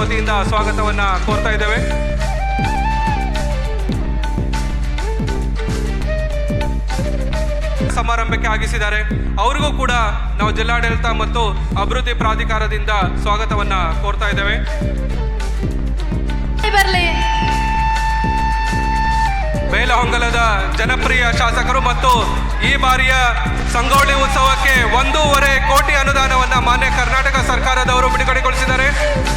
ವತಿಯಿಂದ ಸ್ವಾಗತವನ್ನ ಕೋರ್ತಾ ಇದ್ದೇವೆ. ಸಮಾರಂಭಕ್ಕೆ ಆಗಿಸಿದ್ದಾರೆ ಅವರಿಗೂ ಕೂಡ ನಾವು ಜಿಲ್ಲಾಡಳಿತ ಮತ್ತು ಅಭಿವೃದ್ಧಿ ಪ್ರಾಧಿಕಾರದಿಂದ ಸ್ವಾಗತವನ್ನ ಕೋರ್ತಾ ಇದ್ದೇವೆ. ಬೇಲಹೊಂಗಲದ ಜನಪ್ರಿಯ ಶಾಸಕರು ಮತ್ತು ಈ ಬಾರಿಯ ಸಂಗೊಳ್ಳಿ ಉತ್ಸವಕ್ಕೆ ಒಂದೂವರೆ ಕೋಟಿ ಅನುದಾನವನ್ನು ಮಾನ್ಯ ಕರ್ನಾಟಕ ಸರ್ಕಾರದವರು ಬಿಡುಗಡೆಗೊಳಿಸಿದ್ದಾರೆ.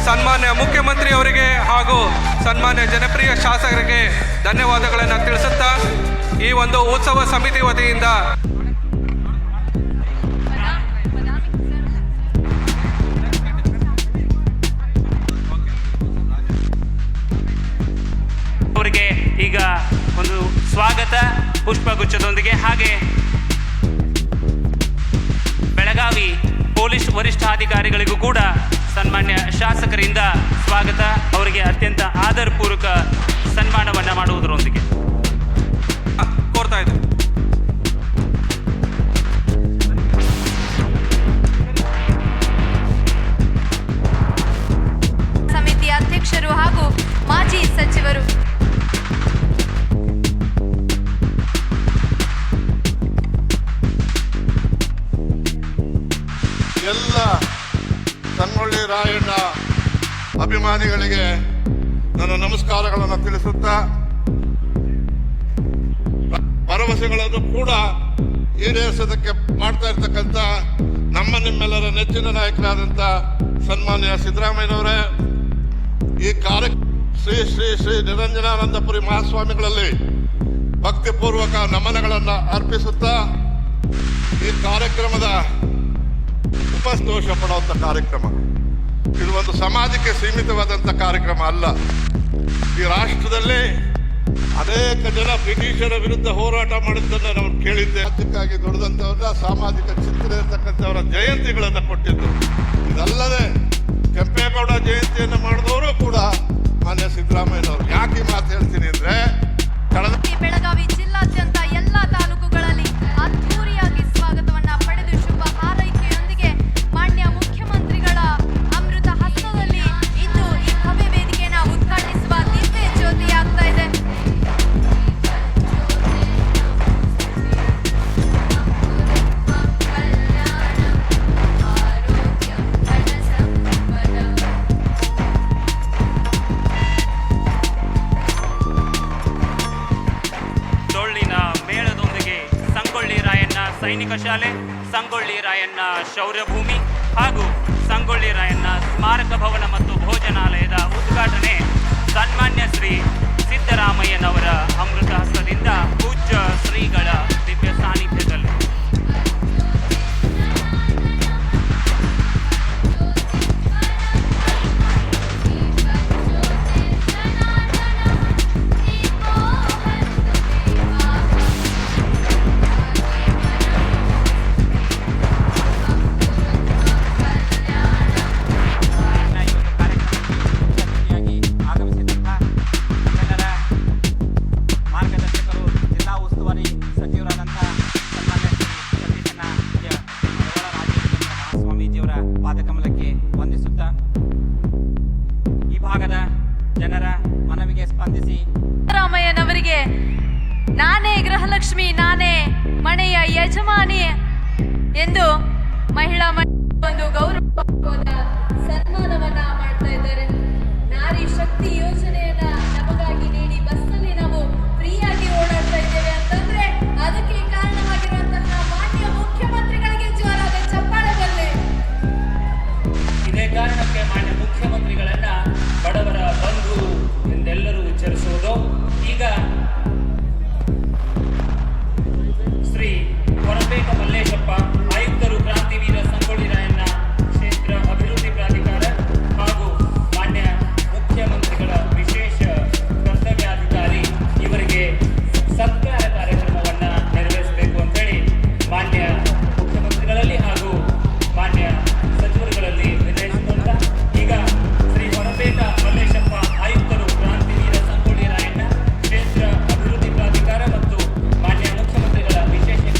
ಸನ್ಮಾನ್ಯ ಮುಖ್ಯಮಂತ್ರಿ ಅವರಿಗೆ ಹಾಗೂ ಸನ್ಮಾನ್ಯ ಜನಪ್ರಿಯ ಶಾಸಕರಿಗೆ ಧನ್ಯವಾದಗಳನ್ನು ತಿಳಿಸುತ್ತಾ ಈ ಒಂದು ಉತ್ಸವ ಸಮಿತಿ ವತಿಯಿಂದ ಸ್ವಾಗತ ಪುಷ್ಪಗುಚ್ಛದೊಂದಿಗೆ ಹಾಗೆ ಬೆಳಗಾವಿ ಪೊಲೀಸ್ ವರಿಷ್ಠಾಧಿಕಾರಿಗಳಿಗೂ ಕೂಡ ಸನ್ಮಾನ್ಯ ಶಾಸಕರಿಂದ ಸ್ವಾಗತ. ಅವರಿಗೆ ಅತ್ಯಂತ ಆದರಪೂರ್ವಕ ಸನ್ಮಾನವನ್ನು ಮಾಡುವುದರೊಂದಿಗೆ ಎಲ್ಲ ಸಂಗೊಳ್ಳಿ ರಾಯಣ್ಣ ಅಭಿಮಾನಿಗಳಿಗೆ ನನ್ನ ನಮಸ್ಕಾರಗಳನ್ನು ತಿಳಿಸುತ್ತಾ, ಭರವಸೆಗಳನ್ನು ಕೂಡ ಈಡೇರಿಸೋದಕ್ಕೆ ಮಾಡ್ತಾ ಇರ್ತಕ್ಕಂಥ ನಮ್ಮ ನಿಮ್ಮೆಲ್ಲರ ನೆಚ್ಚಿನ ನಾಯಕರಾದಂಥ ಸನ್ಮಾನ್ಯ ಸಿದ್ದರಾಮಯ್ಯನವರೇ, ಈ ಕಾರ್ಯ ಶ್ರೀ ಶ್ರೀ ಶ್ರೀ ನಿರಂಜನಾನಂದಪುರಿ ಮಹಾಸ್ವಾಮಿಗಳಲ್ಲಿ ಭಕ್ತಿಪೂರ್ವಕ ನಮನಗಳನ್ನು ಅರ್ಪಿಸುತ್ತಾ, ಈ ಕಾರ್ಯಕ್ರಮದ ಉಪಸ್ತೋಷ ಪಡುವಂಥ ಕಾರ್ಯಕ್ರಮ. ಇದು ಒಂದು ಸಮಾಜಕ್ಕೆ ಸೀಮಿತವಾದಂಥ ಕಾರ್ಯಕ್ರಮ ಅಲ್ಲ. ಈ ರಾಷ್ಟ್ರದಲ್ಲಿ ಅನೇಕ ಜನ ಬ್ರಿಟಿಷರ ವಿರುದ್ಧ ಹೋರಾಟ ಮಾಡಿದ್ದನ್ನು ನಾವು ಕೇಳಿದ್ದೆ ಅದಕ್ಕಾಗಿ ದುಡಿದಂಥವ್ರನ್ನ, ಸಾಮಾಜಿಕ ಚಿಂತನೆ ಇರತಕ್ಕಂಥವರ ಜಯಂತಿಗಳನ್ನು ಕೊಟ್ಟಿದ್ದು ಇದಲ್ಲದೆ ಕೆಂಪೇಗೌಡ ಜಯಂತಿಯನ್ನು ಮಾಡಿದವರು ಕೂಡ ಮಾನ್ಯ ಸಿದ್ದರಾಮಯ್ಯನವರು. ಯಾಕೆ ಮಾತು ಹೇಳ್ತೀನಿ ಅಂದರೆ, ಕಳೆದ ಬೆಳಗಾವಿ ಸೈನಿಕ ಶಾಲೆ ಸಂಗೊಳ್ಳಿ ರಾಯಣ್ಣ ಶೌರ್ಯಭೂಮಿ ಹಾಗೂ ಸಂಗೊಳ್ಳಿ ರಾಯಣ್ಣ ಸ್ಮಾರಕ ಭವನ ಮತ್ತು ಭೋಜನಾಲಯದ ಉದ್ಘಾಟನೆ ಸನ್ಮಾನ್ಯ ಶ್ರೀ ಸಿದ್ದರಾಮಯ್ಯನವರ ಅಮೃತ ಹಸ್ತದಿಂದ ಪೂಜ್ಯ ಶ್ರೀಗಳ ದಿವ್ಯ ಜನರ ಮನವಿಗೆ ಸ್ಪಂದಿಸಿ. ಸಿದ್ದರಾಮಯ್ಯನವರಿಗೆ ನಾನೇ ಗೃಹಲಕ್ಷ್ಮಿ ನಾನೇ ಮನೆಯ ಯಜಮಾನಿ ಎಂದು ಮಹಿಳಾ ಒಂದು ಗೌರವವಾದ